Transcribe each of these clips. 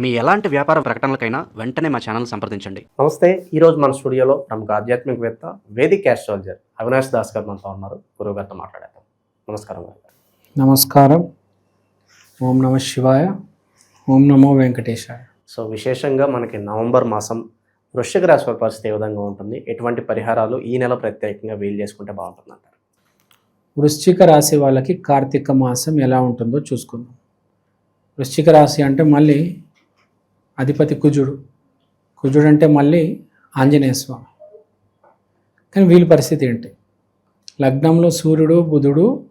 మీ ఎలాంటి వ్యాపార ప్రకటనలకైనా వెంటనే మా ఛానల్ సంప్రదించండి. నమస్తే ఈరోజు మన స్టూడియోలో ప్రముఖ ఆధ్యాత్మికవేత్త వేదిక్ ఆస్ట్రాలజర్ అవినాష్ దాస్ గారు మనతో ఉన్నారు. గురువు గారితో మాట్లాడేద్దాం. నమస్కారం నమస్కారం. ఓం నమ శివాయ. ఓం నమో వెంకటేశాయ. సో విశేషంగా మనకి నవంబర్ మాసం వృశ్చిక రాశి వారి పరిస్థితి ఏ విధంగా ఉంటుంది? ఎటువంటి పరిహారాలు ఈ నెల ప్రత్యేకంగా వీలు చేసుకుంటే బాగుంటుంది అంటారు? వృశ్చిక రాశి వాళ్ళకి కార్తీక మాసం ఎలా ఉంటుందో చూసుకుందాం. వృశ్చిక రాశి అంటే మళ్ళీ అధిపతి కుజుడు. కుజుడు అంటే మళ్ళీ ఆంజనేయ స్వామి. కానీ వీళ్ళ పరిస్థితి ఏంటి? లగ్నంలో సూర్యుడు బుధుడు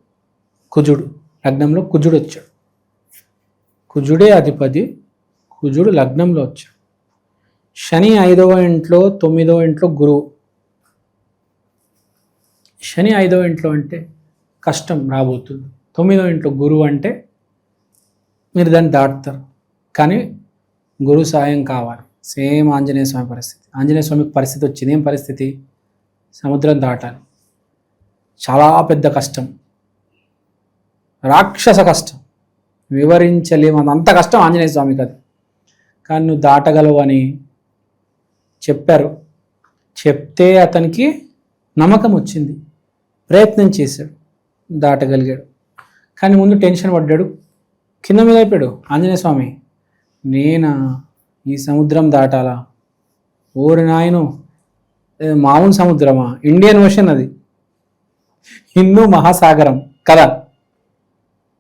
కుజుడు. లగ్నంలో కుజుడు వచ్చాడు. కుజుడే అధిపతి కుజుడు లగ్నంలో వచ్చాడు. శని ఐదవ ఇంట్లో తొమ్మిదవ ఇంట్లో గురువు. శని ఐదవ ఇంట్లో అంటే కష్టం రాబోతుంది. తొమ్మిదవ ఇంట్లో గురువు అంటే మీరు దాన్ని దాటుతారు. కానీ గురువు సాయం కావాలి. సేమ్ ఆంజనేయ స్వామి పరిస్థితి. ఆంజనేయ స్వామికి పరిస్థితి వచ్చింది. ఏం పరిస్థితి? సముద్రం దాటాలి. చాలా పెద్ద కష్టం. రాక్షస కష్టం. వివరించలేము. అంత కష్టం ఆంజనేయ స్వామికి అది. కానీ నువ్వు దాటగలవు అని చెప్పారు. చెప్తే అతనికి నమ్మకం వచ్చింది. ప్రయత్నం చేశాడు. దాటగలిగాడు. కానీ ముందు టెన్షన్ పడ్డాడు. కింద మీద అయిపోయాడు ఆంజనేయ స్వామి. నేనా? ఈ సముద్రం దాటాలా? ఓరి నాయను మామూలు సముద్రమా? ఇండియన్ ఓషన్ అది. హిందూ మహాసాగరం. కదా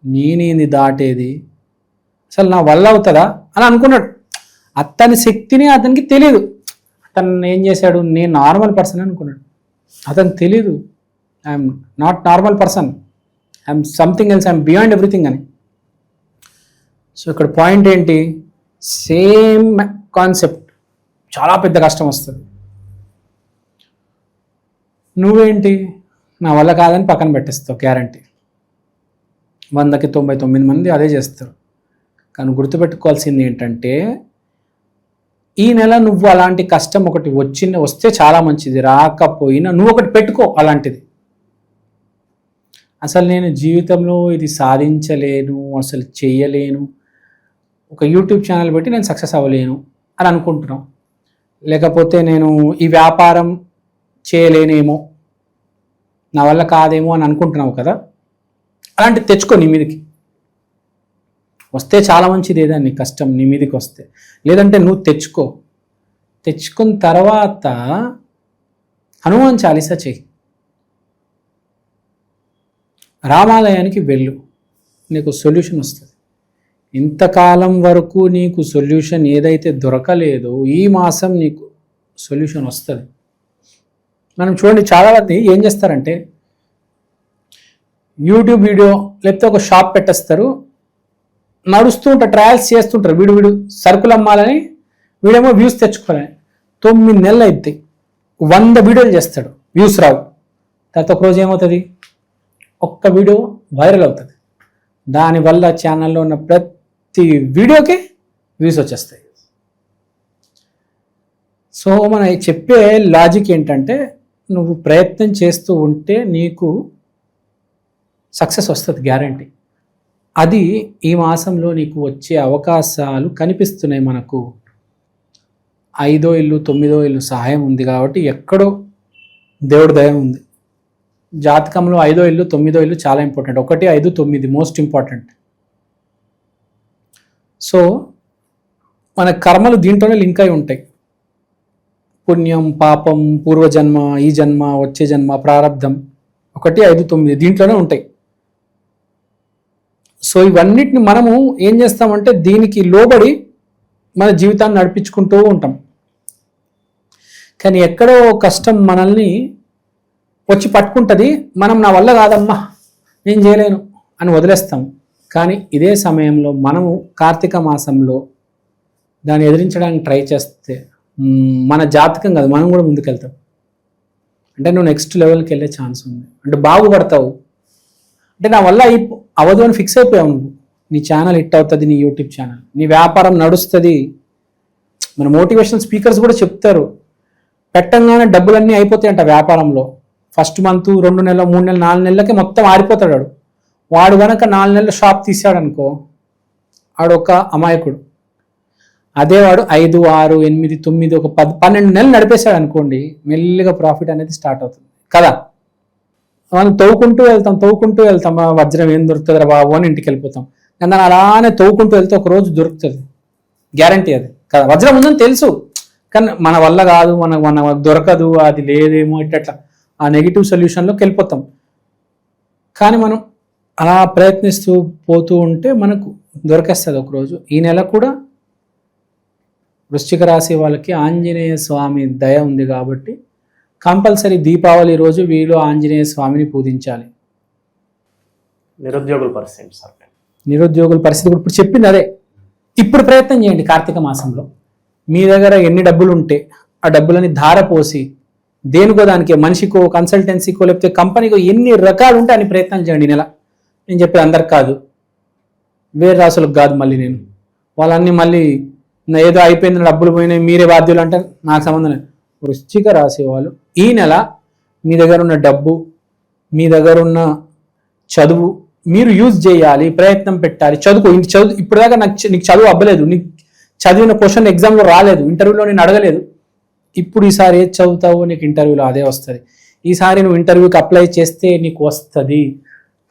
నేనేంది దాటేది? అసలు నా వల్ల అవుతుందా? అని అనుకున్నాడు. అతని శక్తిని అతనికి తెలియదు అతను ఏం చేశాడు? నేను నార్మల్ పర్సన్ అనుకున్నాడు. అతను తెలీదు. I'm not normal person. I'm something else. I'm beyond everything అని. సో ఇక్కడ పాయింట్ ఏంటి? Same concept. చాలా పెద్ద కష్టం వస్తుంది. నువ్వేంటి? నా వల్ల కాదని పక్కన పెట్టేస్తావు గ్యారంటీ. వందకి తొంభై తొమ్మిది మంది అదే చేస్తారు. కానీ గుర్తుపెట్టుకోవాల్సింది ఏంటంటే ఈ నెల నువ్వు అలాంటి కష్టం ఒకటి వచ్చిన వస్తే చాలా మంచిది. రాకపోయినా నువ్వు ఒకటి పెట్టుకో అలాంటిది. అసలు నేను జీవితంలో ఇది సాధించలేను అసలు చేయలేను. ఒక యూట్యూబ్ ఛానల్ పెట్టి నేను సక్సెస్ అవ్వలేను అని అనుకుంటున్నాం. లేకపోతే నేను ఈ వ్యాపారం చేయలేనేమో నా వల్ల కాదేమో అని అనుకుంటున్నావు కదా? అలాంటి తెచ్చుకో నీ మీదకి. వస్తే చాలా మంచిది ఏదా నీ కష్టం నీ మీదకి వస్తే. లేదంటే నువ్వు తెచ్చుకో. తెచ్చుకున్న తర్వాత హనుమాన్ చాలీసా చెయ్యి. రామాలయానికి వెళ్ళు. నీకు సొల్యూషన్ వస్తుంది. ఇంతకాలం వరకు నీకు సొల్యూషన్ ఏదైతే దొరకలేదో ఈ మాసం నీకు సొల్యూషన్ వస్తుంది. మనం చూడండి చాలామంది ఏం చేస్తారంటే యూట్యూబ్ వీడియో లేకపోతే ఒక షాప్ పెట్టేస్తారు నడుస్తూ ఉంటారు ట్రయల్స్ చేస్తుంటారు వీడు వీడు సరుకులు అమ్మాలని వీడేమో వ్యూస్ తెచ్చుకోవాలని తొమ్మిది నెలలు అవుతాయి వంద వీడియోలు చేస్తాడు వ్యూస్ రావు. తర్వాత ఒక రోజు ఏమవుతుంది? ఒక్క వీడియో వైరల్ అవుతుంది. దానివల్ల ఛానల్లో ఉన్న ప్రతి వీడియోకి వ్యూస్ వచ్చేస్తాయి. సో మన చెప్పే లాజిక్ ఏంటంటే నువ్వు ప్రయత్నం చేస్తూ ఉంటే నీకు సక్సెస్ వస్తుంది గ్యారంటీ. అది ఈ మాసంలో నీకు వచ్చే అవకాశాలు కనిపిస్తున్నాయి మనకు. ఐదో ఇల్లు తొమ్మిదో ఇల్లు సహాయం ఉంది కాబట్టి ఎక్కడో దేవుడి దయ ఉంది. జాతకంలో ఐదో ఇల్లు తొమ్మిదో ఇల్లు చాలా ఇంపార్టెంట్ ఒకటి ఐదు తొమ్మిది మోస్ట్ ఇంపార్టెంట్ సో మన కర్మలు దీంట్లోనే లింక్ అయి ఉంటాయి. పుణ్యం పాపం పూర్వజన్మ ఈ జన్మ వచ్చే జన్మ ప్రారంధం ఒకటి ఐదు తొమ్మిది దీంట్లోనే ఉంటాయి. సో ఇవన్నిటిని మనము ఏం చేస్తామంటే దీనికి లోబడి మన జీవితాన్ని నడిపించుకుంటూ ఉంటాం. కానీ ఎక్కడో కష్టం మనల్ని వచ్చి పట్టుకుంటుంది. మనం నా వల్ల కాదమ్మా నేను చేయలేను అని వదిలేస్తాం. కానీ ఇదే సమయంలో మనము కార్తీక మాసంలో దాన్ని ఎదిరించడానికి ట్రై చేస్తే మన జాతకం కాదు మనం కూడా ముందుకెళ్తాం. అంటే నువ్వు నెక్స్ట్ లెవెల్కి వెళ్ళే ఛాన్స్ ఉంది. అంటే బాగుపడతావు. అంటే నా వల్ల అయిపో అని ఫిక్స్ అయిపోయావు నువ్వు. నీ ఛానల్ హిట్ అవుతుంది నీ యూట్యూబ్ ఛానల్ నీ వ్యాపారం నడుస్తుంది. మన మోటివేషనల్ స్పీకర్స్ కూడా చెప్తారు. పెట్టంగానే డబ్బులన్నీ అయిపోతాయంట వ్యాపారంలో. ఫస్ట్ మంత్ రెండు నెలలు మూడు నెలలు నాలుగు నెలలకే మొత్తం ఆరిపోతాడు వాడు కనుక నాలుగు నెలలు షాప్ తీసాడు అనుకో ఆడొక అమాయకుడు. అదే వాడు ఐదు ఆరు ఎనిమిది తొమ్మిది ఒక పది పన్నెండు నెలలు నడిపేశాడు అనుకోండి మెల్లిగా ప్రాఫిట్ అనేది స్టార్ట్ అవుతుంది. కదా? మనం తవ్వుకుంటూ వెళ్తాం తవ్వుకుంటూ వెళ్తాం వజ్రం ఏం దొరుకుతుందిరా బాబు అని ఇంటికి వెళ్ళిపోతాం. కానీ అలానే తవ్వుకుంటూ వెళ్తే ఒక రోజు దొరుకుతుంది. గ్యారంటీ అది. కదా? వజ్రం ఉందని తెలుసు. కానీ మన వల్ల కాదు మన మన దొరకదు అది లేదేమో ఇట్లా. ఆ నెగిటివ్ సొల్యూషన్లోకి వెళ్ళిపోతాం. కానీ మనం అలా ప్రయత్నిస్తూ పోతూ ఉంటే మనకు దొరికేస్తుంది ఒకరోజు. ఈ నెల కూడా వృశ్చిక రాశి వాళ్ళకి ఆంజనేయ స్వామి దయ ఉంది కాబట్టి కంపల్సరీ దీపావళి రోజు వీళ్ళు ఆంజనేయ స్వామిని పూజించాలి. నిరుద్యోగుల పరిస్థితి సార్? నిరుద్యోగుల పరిస్థితి కూడా ఇప్పుడు చెప్పింది అదే. ఇప్పుడు ప్రయత్నం చేయండి కార్తీక మాసంలో. మీ దగ్గర ఎన్ని డబ్బులు ఉంటే ఆ డబ్బులని ధారపోసి దేనికో దానికి మనిషికో కన్సల్టెన్సీకో లేకపోతే కంపెనీకో ఎన్ని రకాలు ఉంటే అన్ని ప్రయత్నం చేయండి ఈ నెల. నేను చెప్పేది అందరికి కాదు. వేరే రాసులకు కాదు మళ్ళీ నేను. వాళ్ళన్నీ మళ్ళీ ఏదో అయిపోయింది డబ్బులు పోయినాయి మీరే బాధ్యులు అంటే నాకు సంబంధం లేదు. వృశ్చిక రాశి వాళ్ళు ఈ నెల మీ దగ్గర ఉన్న డబ్బు మీ దగ్గర ఉన్న చదువు మీరు యూజ్ చేయాలి ప్రయత్నం పెట్టాలి. చదువుకో ఇంక చదువు ఇప్పటిదాకా నాకు నీకు చదువు అవ్వలేదు నీకు చదివిన క్వశ్చన్ ఎగ్జామ్లో రాలేదు. ఇంటర్వ్యూలో నేను అడగలేదు. ఇప్పుడు ఈసారి ఏది చదువుతావో నీకు ఇంటర్వ్యూలో అదే వస్తుంది. ఈసారి నువ్వు ఇంటర్వ్యూకి అప్లై చేస్తే నీకు వస్తుంది.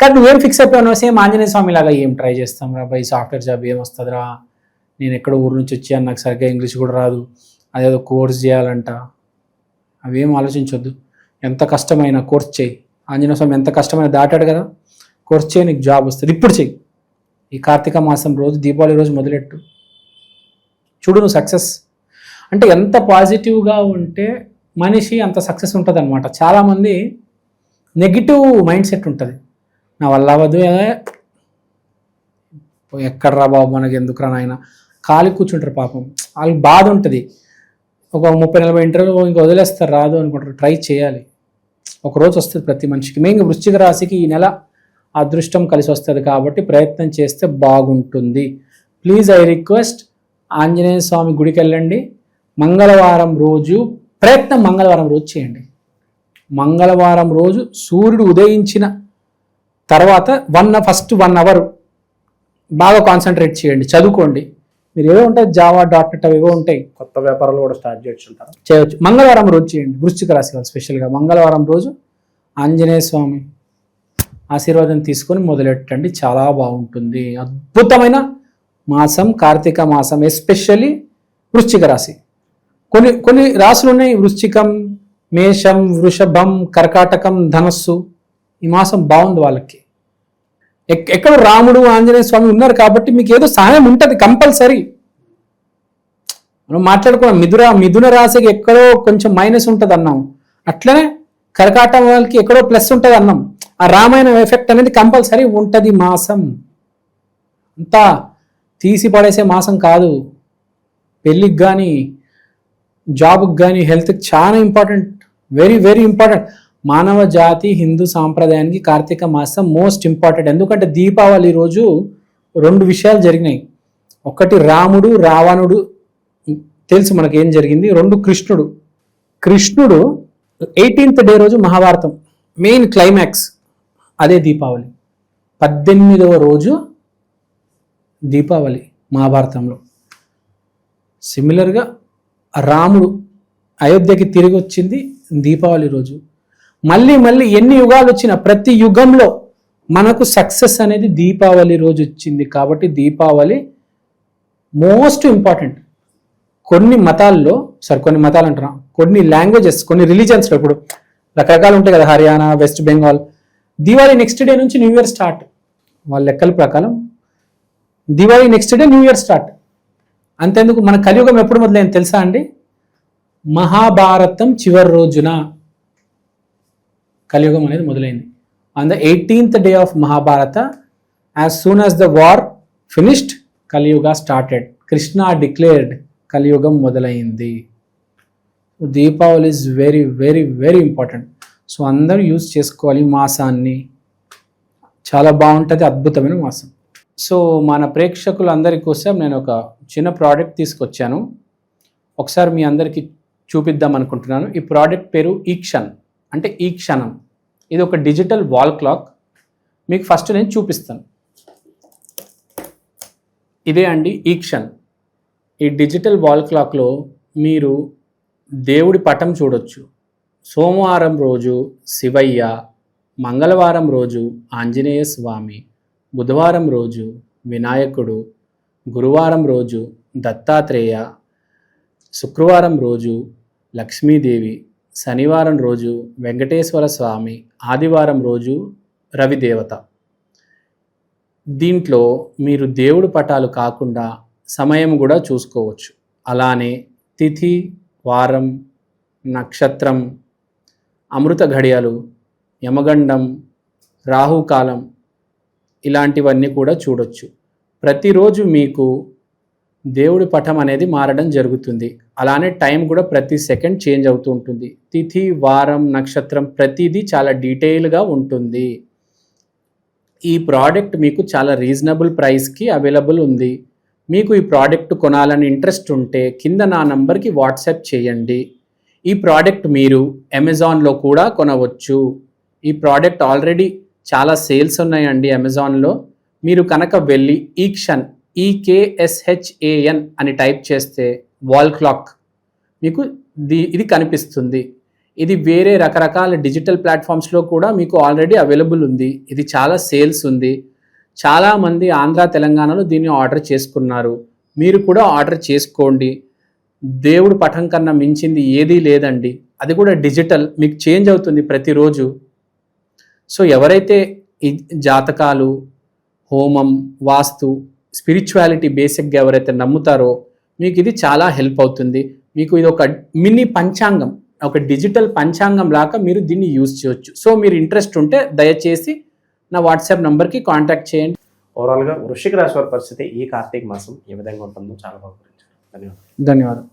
కానీ నువ్వేం ఫిక్స్ అయిపోయావు సేమ్ ఆంజనేయ స్వామి లాగా ఏం ట్రై చేస్తాం రా? బై సాఫ్ట్వేర్ జాబ్ ఏం వస్తుందిరా? నేను ఎక్కడ ఊరు నుంచి వచ్చాను నాకు సరిగ్గా ఇంగ్లీష్ కూడా రాదు. అదేదో కోర్స్ చేయాలంట. అవేం ఆలోచించొద్దు. ఎంత కష్టమైన కోర్స్ చేయి. ఆంజనేయ స్వామి ఎంత కష్టమైన దాటాడు కదా? కోర్స్ చేయి నీకు జాబ్ వస్తుంది. ఇప్పుడు చెయ్యి. ఈ కార్తీక మాసం రోజు దీపావళి రోజు మొదలెట్టు. చూడు నువ్వు సక్సెస్ అంటే ఎంత పాజిటివ్గా ఉంటే మనిషి అంత సక్సెస్ ఉంటుంది అనమాట చాలామంది నెగిటివ్ మైండ్ సెట్ ఉంటుంది. నా వల్ల అవ్వదు ఎక్కడ్రా బాబు మనకి ఎందుకురా నాయన. ఖాళీ కూర్చుంటారు పాపం. వాళ్ళకి బాధ ఉంటుంది. ఒక ముప్పై నలభై ఇంటర్వ్యూ ఇంకా వదిలేస్తారు రాదు అనుకుంటారు. ట్రై చేయాలి. ఒక రోజు వస్తుంది ప్రతి మనిషికి. మెయిన్ వృశ్చిక రాశికి ఈ నెల అదృష్టం కలిసి వస్తుంది కాబట్టి ప్రయత్నం చేస్తే బాగుంటుంది. Please I request Anjaneya Swamy గుడికి వెళ్ళండి. మంగళవారం రోజు ప్రయత్నం మంగళవారం రోజు చేయండి. మంగళవారం రోజు సూర్యుడు ఉదయించిన తర్వాత వన్ ఫస్ట్ వన్ అవర్ బాగా కాన్సన్ట్రేట్ చేయండి చదువుకోండి. మీరు ఏవో ఉంటాయి జావా డాట్ నెట్ అవి ఏవో ఉంటాయి. కొత్త వ్యాపారాలు కూడా స్టార్ట్ చేయొచ్చుంటారు చేయవచ్చు మంగళవారం రోజు చేయండి వృశ్చిక రాశి వాళ్ళు స్పెషల్గా మంగళవారం రోజు ఆంజనేయ స్వామి ఆశీర్వాదం తీసుకొని మొదలెట్టండి. చాలా బాగుంటుంది. అద్భుతమైన మాసం కార్తీక మాసం ఎస్పెషల్లీ వృశ్చిక రాశి. కొన్ని కొన్ని రాశులు ఉన్నాయి. వృశ్చికం మేషం వృషభం కర్కాటకం ధనస్సు. ఈ మాసం బాగుంది వాళ్ళకి. ఎక్- ఎక్కడ రాముడు ఆంజనేయ స్వామి ఉన్నారు కాబట్టి మీకు ఏదో సహాయం ఉంటుంది కంపల్సరీ. మనం మాట్లాడుకున్నాం మిథున మిథున రాశికి ఎక్కడో కొంచెం మైనస్ ఉంటుంది అన్నాం. అట్లనే కరకాటం వాళ్ళకి ఎక్కడో ప్లస్ ఉంటుంది అన్నాం. ఆ రామాయణం ఎఫెక్ట్ అనేది కంపల్సరీ ఉంటుంది మాసం. అంతా తీసి పడేసే మాసం కాదు. పెళ్ళికి కానీ జాబ్కి కానీ హెల్త్కి చాలా ఇంపార్టెంట్. Very very important. మానవ జాతి హిందూ సాంప్రదాయానికి కార్తీక మాసం మోస్ట్ ఇంపార్టెంట్. ఎందుకంటే దీపావళి రోజు రెండు విషయాలు జరిగినాయి. ఒకటి రాముడు రావణుడు. తెలుసు మనకి ఏం జరిగింది? రెండు కృష్ణుడు. కృష్ణుడు ఎయిటీన్త్ డే రోజు మహాభారతం. మెయిన్ క్లైమాక్స్ అదే దీపావళి. పద్దెనిమిదవ రోజు దీపావళి మహాభారతంలో. సిమిలర్గా రాముడు అయోధ్యకి తిరిగి వచ్చింది దీపావళి రోజు. మళ్ళీ మళ్ళీ ఎన్ని యుగాలు వచ్చినా ప్రతి యుగంలో మనకు సక్సెస్ అనేది దీపావళి రోజు వచ్చింది కాబట్టి దీపావళి మోస్ట్ ఇంపార్టెంట్. కొన్ని మతాల్లో సారీ కొన్ని మతాలు అంటున్నా కొన్ని లాంగ్వేజెస్ కొన్ని రిలీజన్స్లో ఇప్పుడు రకరకాలు ఉంటాయి కదా Haryana west Bengal. Diwali next day నుంచి న్యూ ఇయర్ స్టార్ట్. వాళ్ళ లెక్కల ప్రకారం Diwali next day new year start. అంతేందుకు మన కలియుగం ఎప్పుడు మొదలైంది తెలుసా అండి? మహాభారతం చివరి రోజున. కలియుగం అనేది మొదలైంది. On the eighteenth day of Mahabharata as soon as the war finished Kaliyuga started Krishna declared కలియుగం మొదలైంది. Deepavali is very very very important so అందరూ యూజ్ చేసుకోవాలి ఈ మాసాన్ని. చాలా బాగుంటుంది అద్భుతమైన మాసం. సో మన ప్రేక్షకులందరి కోసం నేను ఒక చిన్న ప్రోడక్ట్ తీసుకొచ్చాను. ఒకసారి మీ అందరికీ చూపిద్దాం అనుకుంటున్నాను. ఈ ప్రోడక్ట్ పేరు ఈక్షన్. అంటే ఈ క్షణం. ఇది ఒక డిజిటల్ వాల్ క్లాక్. మీకు ఫస్ట్ నేను చూపిస్తాను. ఇదే అండి ఈ క్షణం. ఈ డిజిటల్ వాల్ క్లాక్లో మీరు దేవుడి పటం చూడొచ్చు. సోమవారం రోజు శివయ్య మంగళవారం రోజు ఆంజనేయ స్వామి బుధవారం రోజు వినాయకుడు గురువారం రోజు దత్తాత్రేయ శుక్రవారం రోజు లక్ష్మీదేవి శనివారం రోజు వెంకటేశ్వర స్వామి ఆదివారం రోజు రవిదేవత దీంట్లో మీరు దేవుడు పటాలు కాకుండా సమయం కూడా చూసుకోవచ్చు. అలానే తిథి వారం నక్షత్రం అమృత ఘడియలు యమగండం రాహుకాలం ఇలాంటివన్నీ కూడా చూడొచ్చు. ప్రతిరోజు మీకు దేవుడి పటం అనేది మారడం జరుగుతుంది. అలానే టైం కూడా ప్రతి సెకండ్ చేంజ్ అవుతూ ఉంటుంది. తిథి వారం నక్షత్రం ప్రతిదీ చాలా డీటెయిల్గా ఉంటుంది. ఈ ప్రోడక్ట్ మీకు చాలా రీజనబుల్ ప్రైస్కి అవైలబుల్ ఉంది. మీకు ఈ ప్రోడక్ట్ కొనాలని ఇంట్రెస్ట్ ఉంటే కింద నా నంబర్కి వాట్సాప్ చేయండి. ఈ ప్రోడక్ట్ మీరు అమెజాన్లో కూడా కొనవచ్చు. ఈ ప్రోడక్ట్ ఆల్రెడీ చాలా సేల్స్ ఉన్నాయండి అమెజాన్లో. మీరు కనుక వెళ్ళి ఈక్షన్ ఈకేఎస్హెచ్ఏఎన్ అని టైప్ చేస్తే వాల్ క్లాక్ మీకు ది ఇది కనిపిస్తుంది. ఇది వేరే రకరకాల డిజిటల్ ప్లాట్ఫామ్స్లో కూడా మీకు ఆల్రెడీ అవైలబుల్ ఉంది. ఇది చాలా సేల్స్ ఉంది. చాలామంది ఆంధ్ర తెలంగాణలో దీన్ని ఆర్డర్ చేసుకున్నారు. మీరు కూడా ఆర్డర్ చేసుకోండి. దేవుడు పటం కన్నా మించింది ఏదీ లేదండి. అది కూడా డిజిటల్ మీకు చేంజ్ అవుతుంది ప్రతిరోజు. సో ఎవరైతే ఈ జాతకాలు హోమం వాస్తు స్పిరిచువాలిటీ బేసిక్గా ఎవరైతే నమ్ముతారో మీకు ఇది చాలా హెల్ప్ అవుతుంది. మీకు ఇది ఒక మినీ పంచాంగం ఒక డిజిటల్ పంచాంగం లాగా మీరు దీన్ని యూజ్ చేయొచ్చు. సో మీరు ఇంట్రెస్ట్ ఉంటే దయచేసి నా వాట్సాప్ నంబర్కి కాంటాక్ట్ చేయండి. ఓవరాల్గా వృశ్చిక రాశి వారి పరిస్థితి ఈ కార్తీక మాసం ఏ విధంగా ఉంటుందో చాలా బాగా ధన్యవాదాలు. ధన్యవాదాలు.